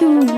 tuned.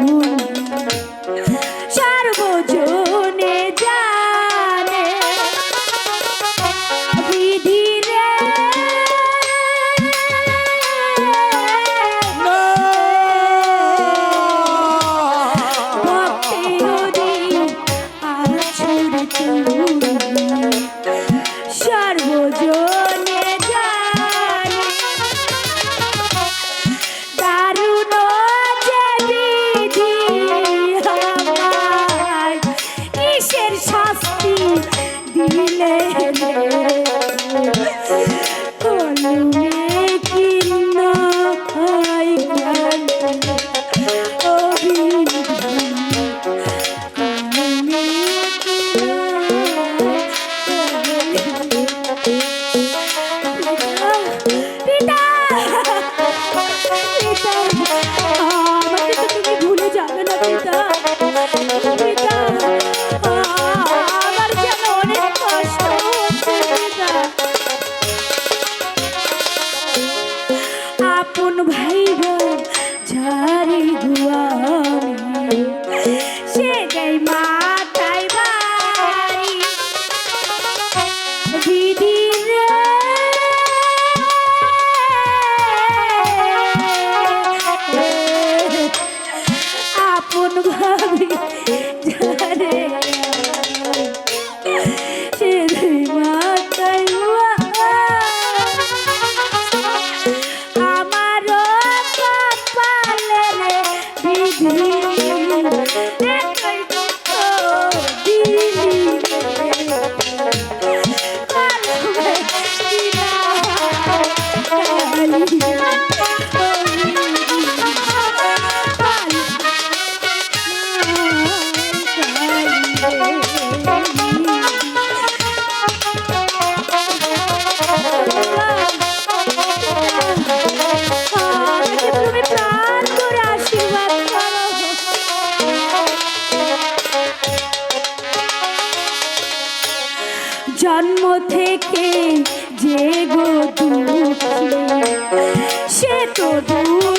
জন্ম থেকে যে গো সে তো দুঃখ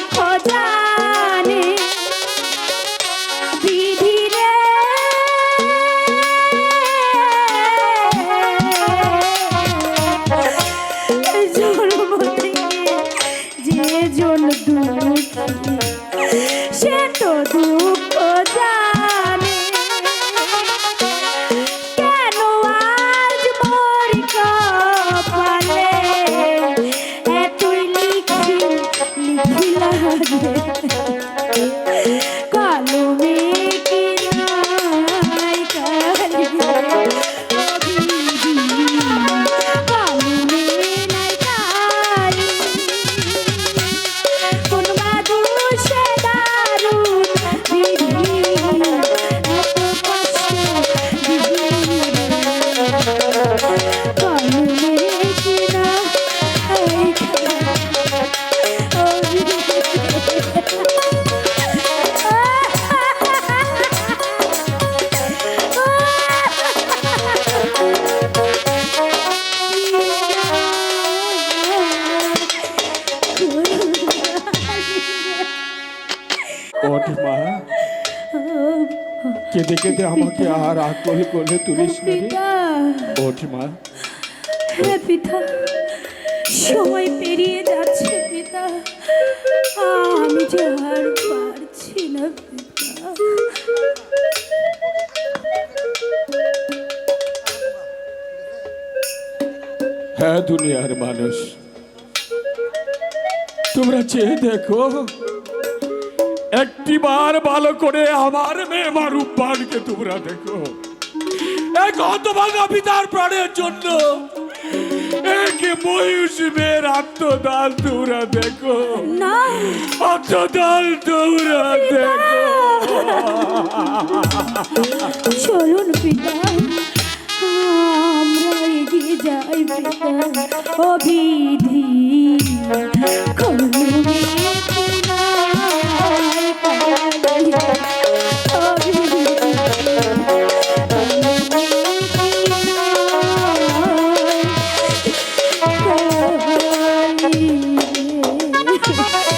কেঁদে কেঁদে আমাকে আর আকল করে তুলিস ওঠ মা। হ্যাঁ পিতা সময় পেরিয়ে যাচ্ছে পিতা। আমি যে আর পারছি না পিতা হ্যাঁ দুনিয়ার মানুষ। তোমরা চেয়ে দেখো। একটিবার ভালো করে আমার মেয়ে মারুব্বানকে তোমরা দেখো। এক হতভাগা পিতার প্রাণের জন্য। এক ময়ূষ মেয়ের আত্মদান তোমরা দেখো। না। আত্মদান তোমরা দেখো। চলুন পিতা আমরা এগিয়ে যাই পিতা। অবিধি